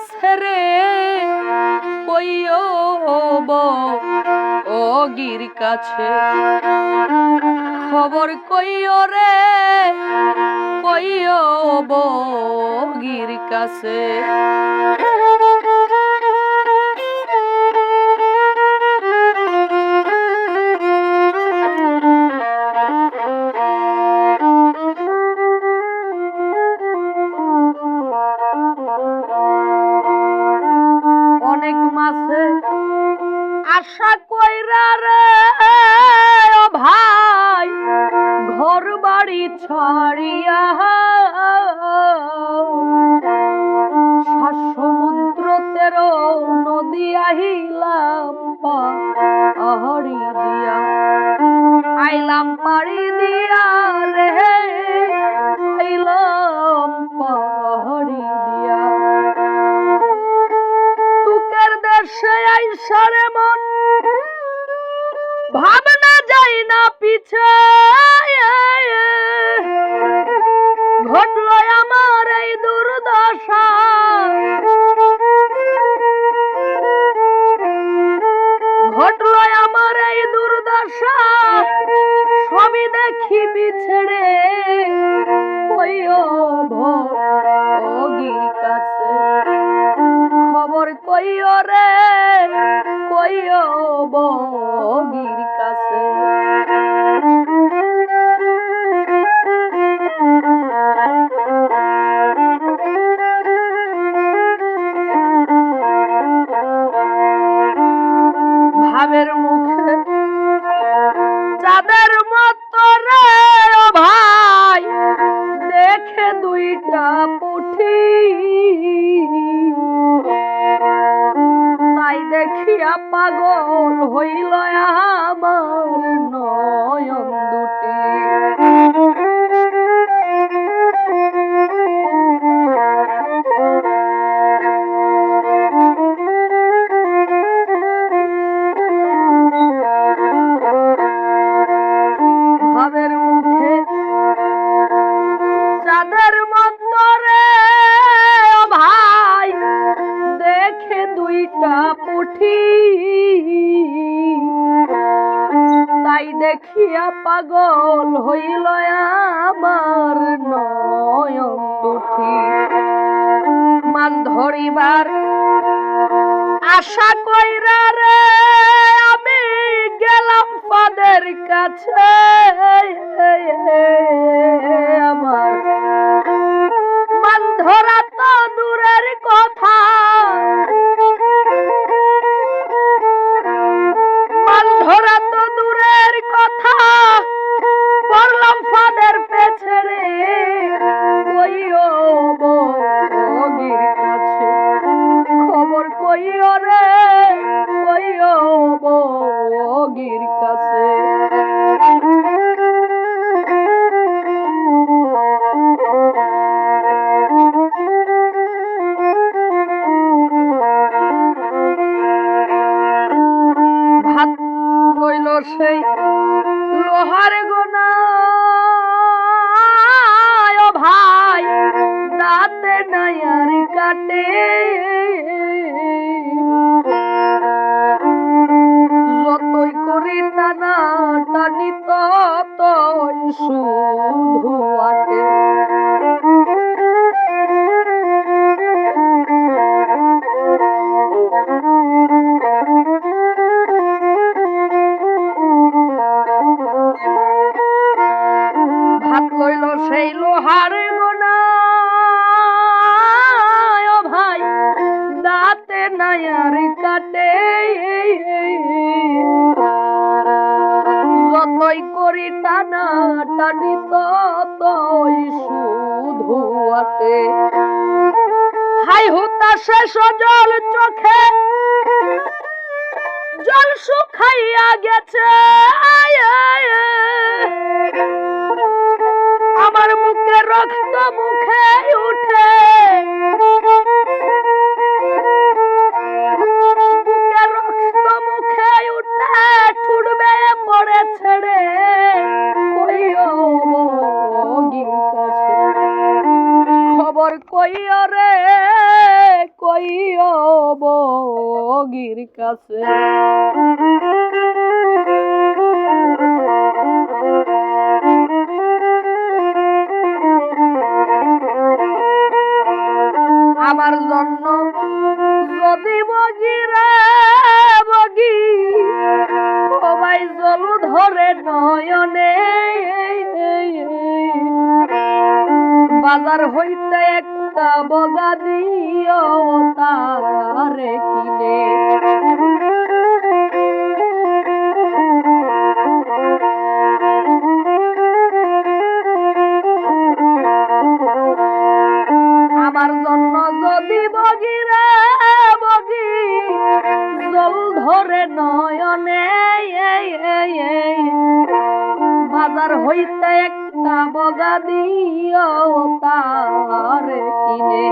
গাছে রে? কইও ও গির কাছে। খবর কইও রে? কইও গির কাছে। আইলাম পাড়ি দিয়া আইলাম পাহাড়ি দিয়া। তুকের দেশে আইসারে মন ভাবনা যাই না পিছে। ঘটলো আমার এই দুর্দশা। সবই দেখি বিছড়ে। কইও ভগির কাছে। খবর কইও রে, কইও বগির দেখিয়া পাগল হইল আমার পাগল হইল আমার নয়ন দুটি। মান ধরিবার আশা কইরা রে আমি গেলাম পাদের কাছে। সেই লোহার কাটে যতই করি টানা টানি, ততই শুধু আটে। হাই হুতাশে সজল চোখে, জল শুকাইয়া গেছে। আমার মুখে রক্ত মুখে উঠে। আছে আমার জন্য যদি বগিরা বগি সবাই জল ধরে নয়নে। বাজার হইতে একটা বগা দিও তারে কিনে। ভরে নয়নে বাজার হইতে একটা বগা দিও তারে কিনে।